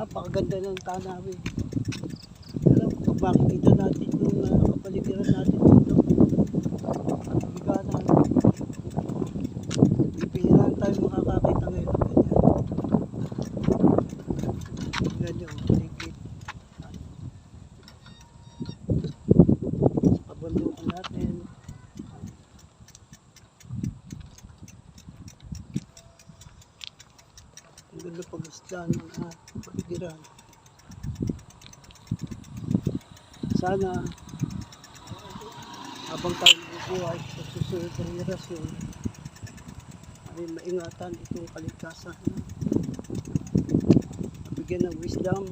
Napakaganda ng tanawin. Alam, pag makikita natin yung uh, kapaligiran natin dito, biganan. Bibihiraan tayo makakakita ngayon ng ganyan. Ganyan yung paligid. Sa kabundukan natin. Ganda pag-isda ng uh, paligiran. Sana habang tayo bubuhay sa susunod na henerasyon ay maingatan itong kalikasan. Bigyan ng wisdom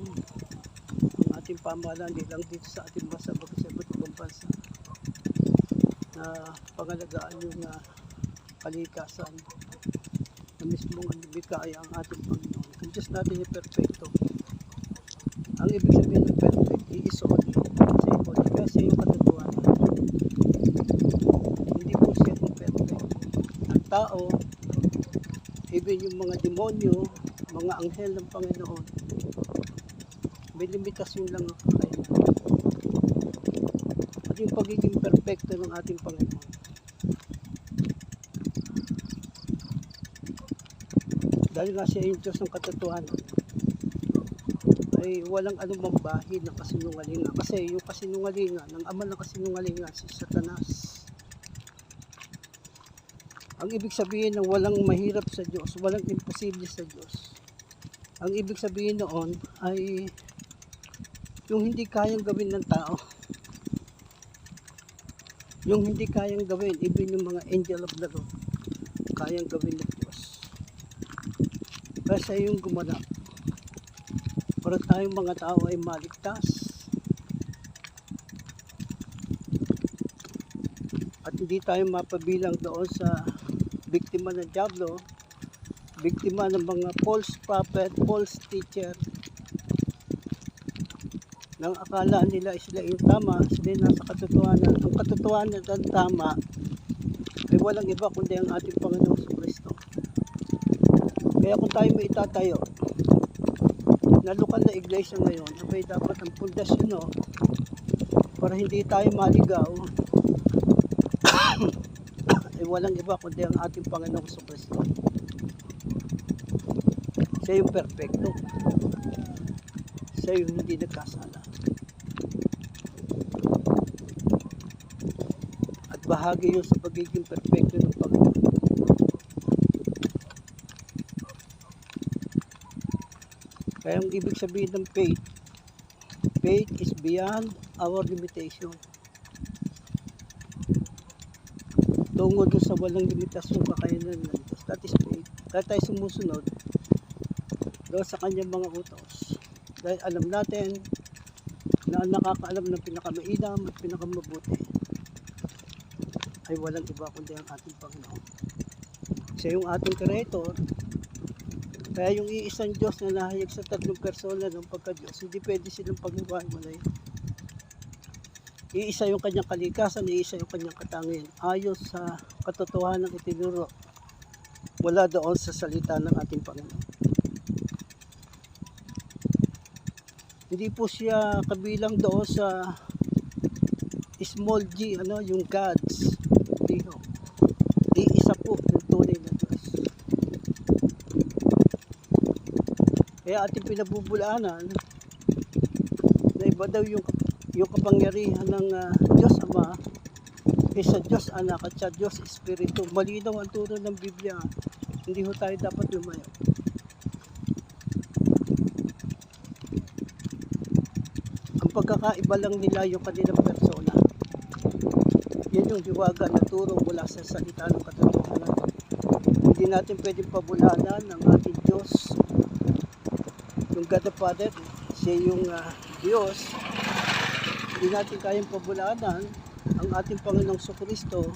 ang ating pamahalaan hindi lang dito sa ating bansa bagay sa ibang bansa na pangalagaan yung uh, kalikasan na mismong ang bigay ang ating Panginoon. Diyos natin ay perfecto. Ang ibig sabihin ng perfect, He is holy. Kasi yung katotohanan. Hindi po siya yung perfect. Ang tao, even yung mga demonyo, mga anghel ng Panginoon, may limitasyon lang ang kakayanan. At yung pagiging perfecto ng ating Panginoon, dahil nga siya yung Diyos ng katotohanan, ay walang anumang bahid ng kasinungalingan. Kasi yung kasinungalingan, ng ama ng kasinungalingan, si Satanas. Ang ibig sabihin ng walang mahirap sa Diyos, walang imposible sa Diyos. Ang ibig sabihin noon ay yung hindi kayang gawin ng tao. Yung hindi kayang gawin, even yung mga angel of the Lord, kayang gawin ng Diyos. Kasi yung gumanap. Para tayong mga tao ay maligtas. At hindi tayo mapabilang doon sa biktima ng Diablo, biktima ng mga false prophet, false teacher, nang akala nila sila yung tama, sila yung nasa katotohanan. Ang katotohanan at tama ay walang iba kundi ang ating Panginoong Kristo. Kaya kung tayo may itatayo, na lokal na iglesia ngayon, abay dapat ang pundasyon no, para hindi tayo maligaw, ay walang iba kundi ang ating Panginoong Kristo. Siya yung perfecto. Siya yung hindi nagkasala. At bahagi yun sa pagiging perfecto ng Panginoon. Kaya ang ibig sabihin ng faith, faith is beyond our limitation. Tungo doon sa walang limitasyon kakayanan ng Diyos. That is faith. Kaya tayo sumusunod doon sa kanyang mga utos. Dahil alam natin na ang nakakaalam ng pinakamainam at pinakamabuti ay walang iba kundi ang ating Panginoon. Siya yung ating Creator, kaya yung iisang Diyos na nahayag sa tatlong persona ng pagka-Diyos, hindi pwede silang paghiwalay. Iisa yung kanyang kalikasan, iisa yung kanyang katangian. Ayos sa katotohanan ng itinuro mula doon sa salita ng ating Panginoon. Hindi po siya kabilang doon sa small g, ano, yung gods. Hindi ho. Iisa po yung tunay na Diyos. Kaya ating pinabubulaanan na iba daw yung, yung kapangyarihan ng ah, Diyos Ama eh sa Diyos Anak at sa Diyos Espiritu. Malinaw ang turo ng Biblia. Hindi ho tayo dapat lumayo. Ang pagkakaiba lang nila yung kanilang persona. Yan yung hiwaga na turo mula sa salita ng katotohanan. Hindi natin pwedeng pabulanan ng ating Diyos yung God the Father, siya yung ah, Diyos, hindi natin kayang pabulanan ang ating Panginoong Kristo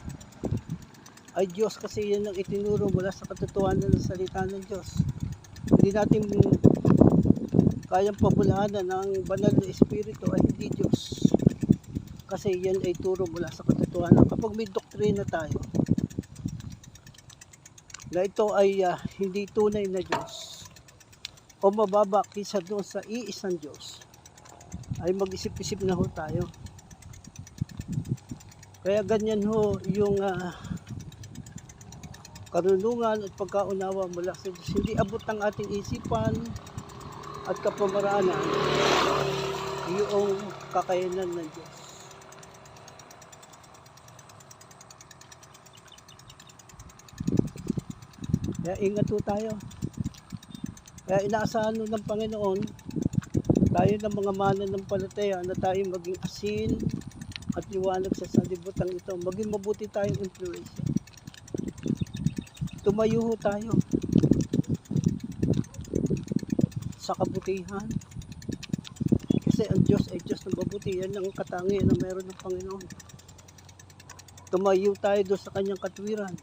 ay Diyos kasi yan ang itinuro mula sa katotohanan ng salita ng Diyos. Hindi natin kayang pabulanan ng banal na Espiritu ay hindi Diyos. Kasi yan ay turo mula sa katotohanan. Kapag may doktrina tayo, na ito ay ah, hindi tunay na Diyos, o mababa kisa doon sa iisang Diyos, ay mag-isip-isip na ho tayo. Kaya ganyan ho yung ah, karunungan at pagkaunawa mula sa Diyos. Hindi abot ng ating isipan at kapamaraanan yung kakayanan ng Diyos. Kaya ingat po tayo. Kaya inaasahan nun ng Panginoon, tayo ng mga mana ng palataya na tayo maging asin at liwanag sa sanlibutan ito. Maging mabuti tayong influence. Tumayo ho tayo sa kabutihan. Kasi ang Diyos ay Diyos ng mabuti. Yan ang katangian na meron ng Panginoon. Tumayo tayo doon sa kanyang katwiran.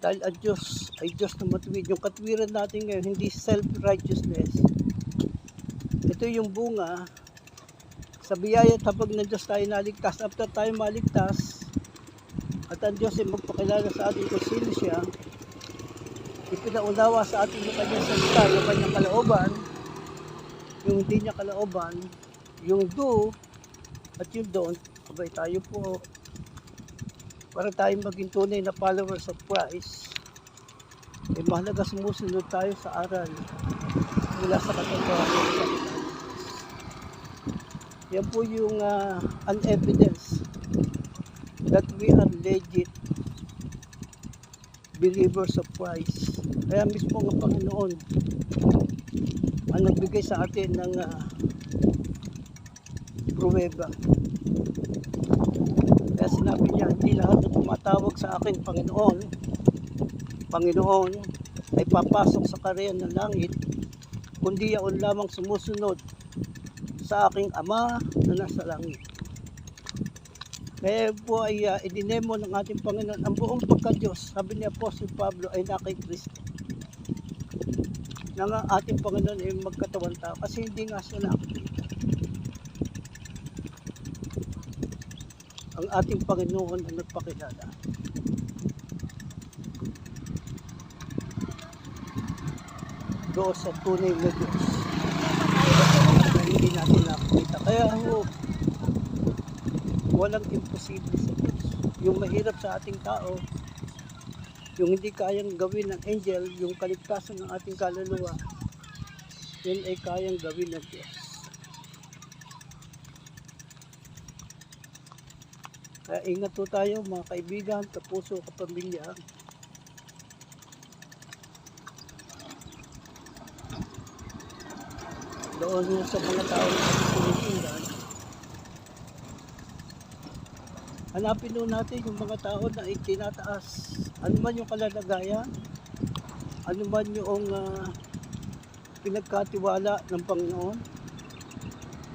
Dahil ang Diyos ay Diyos na matuwid. Yung katwiran natin ngayon, hindi self-righteousness. Ito yung bunga sa biyaya at habag ng Diyos tayo naligtas. After tayo maligtas, at ang Diyos ay magpakilala sa atin kung sino siya, ipinaunawa sa atin yung kanyang salita, yung kanyang kalooban, yung hindi niya kalooban, yung do, at yung don't, abay tayo po, para tayo maging tunay na followers of Christ, eh mahalaga sumusunod tayo sa aral mula sa katotohanan. Yan po yung ah, an evidence that we are legit believers of Christ. Kaya mismo ang Panginoon ang nagbigay sa atin ng uh, pruweba. Kaya sinabi niya, hindi lahat na tumatawag sa akin, Panginoon, Panginoon, ay papasok sa kariyan ng langit, kundi yaon lamang sumusunod sa aking Ama na nasa langit. Kaya po ay uh, idinemo ng ating Panginoon ang buong pagka-Diyos, sabi ni Apostle Pablo, ay na kay Kristo. Na nga ating Panginoon ay magkatawan tao kasi hindi nga siya nakakita. Ang ating Panginoon ang nagpakilala. Doon sa tunay na Diyos hindi natin nakikita. Kaya ho, walang imposible sa Diyos. Yung mahirap sa ating tao, yung hindi kayang gawin ng angel, yung kaligtasan ng ating kaluluwa, yun ay kayang gawin ng Diyos. Kaya ingat po tayo mga kaibigan, kapuso, kapamilya. Doon sa mga tao na tinitingnan, hanapin nun natin yung mga tao na itinataas. Ano man yung kalalagayan, ano man yung ah, pinagkatiwala ng Panginoon,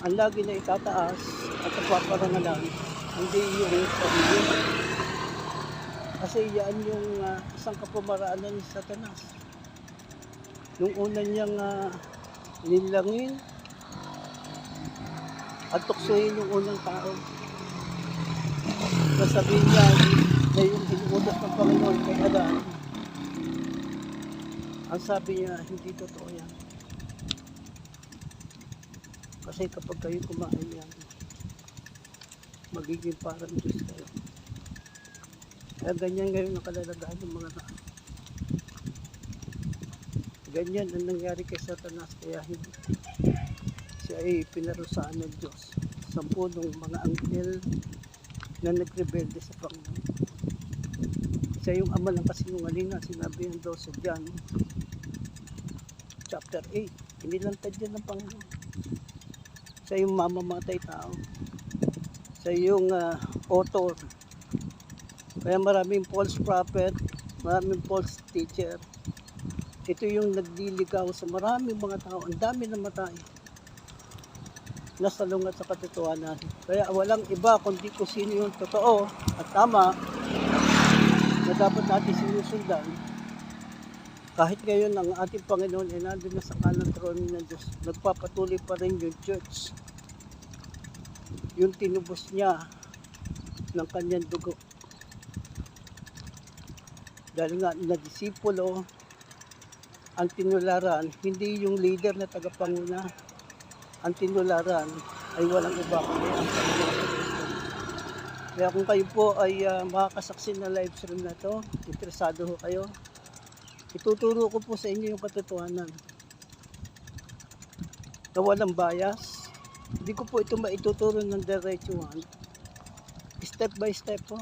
ang lagi na itataas at napaparangalan, hindi yung sarili. Kasi yan yung ah, isang kapamaraanan ni Satanas. Nung una niyang uh, nilangin at tuksohin yung unang tao nasabihin niya na yung inuutos ng Panginoon kay Adan, ang sabi niya, hindi totoo yan. Kasi kapag kayo kumain yan, magiging parang Diyos kayo. Kaya ganyan ngayon ang kalalagahan ng mga tao. Ganyan ang nangyari kay Satanas, kaya hindi siya ay pinarusaan ng Diyos. Sampulong mga anghel na nagrebelde sa Panginoon. Siya yung ama ng kasinungalingan, sinabi yan daw sa John chapter 8. Inilantad yan ng Panginoon. Siya yung mamamatay tao. Siya yung ah, author. Kaya maraming false prophet, maraming false teacher. Ito yung nagliligaw sa maraming mga tao. Ang dami na matay nasalungat sa katotohanan. Kaya walang iba kundi kung sino yung totoo at tama na dapat natin sinusundan. Kahit ngayon ang ating Panginoon ay nandun na sa kanan trono ng Diyos, nagpapatuloy pa rin yung church. Yung tinubos niya ng kanyang dugo. Dahil nga na disipulo ang tinularan, hindi yung leader na tagapanguna. Ang tinularan ay walang iba kundi ang Panginoon. Kaya kung kayo po ay ah, makakasaksi na live stream na to, interesado ho kayo, ituturo ko po sa inyo yung katotohanan. Na walang bias. Hindi ko po ito maituturo ng diretsuhan. Step by step po.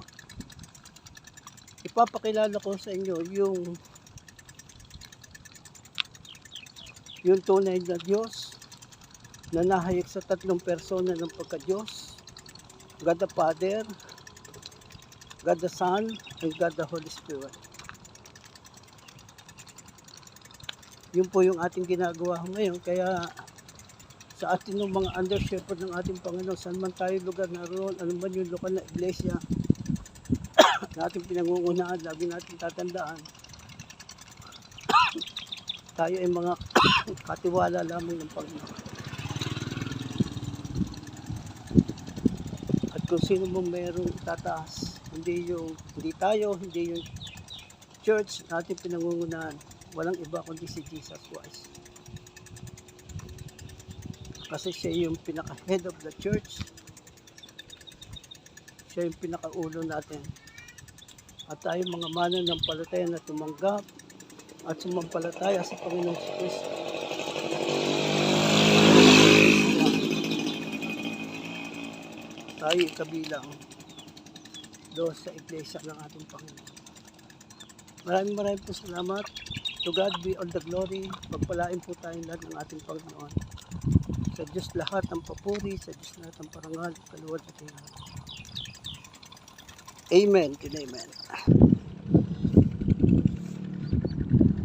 Ipapakilala ko sa inyo yung yung tunay na Diyos na nahayag sa tatlong persona ng pagka-Diyos. God the Father, God the Son, and God the Holy Spirit. Yun po yung ating ginagawa ngayon. Kaya sa atin ng mga under shepherd ng ating Panginoon, saan man tayo lugar naroon, ano man yung lokal na iglesia, na ating pinangungunahan, lagi natin tatandaan, tayo ay mga katiwala lamang ng Panginoon. At kung sino mo mayroong tataas, hindi yung hindi tayo, hindi yung church na ating pinangungunahan, walang iba kundi si Jesus Christ. Kasi siya yung pinaka-head of the church. Siya yung pinaka-ulo natin. At tayo mga manan ng palataya na tumanggap at sumampalataya sa Panginoon si Kristo. Tayo kabilang doon sa iglesia ng ating Panginoon. Maraming maraming po salamat. To God be all the glory. Pagpalain po tayo lahat ng ating Panginoon. Sa Diyos lahat ang papuri, sa Diyos lahat ang parangal, kaluwad at hinahal. Amen and amen.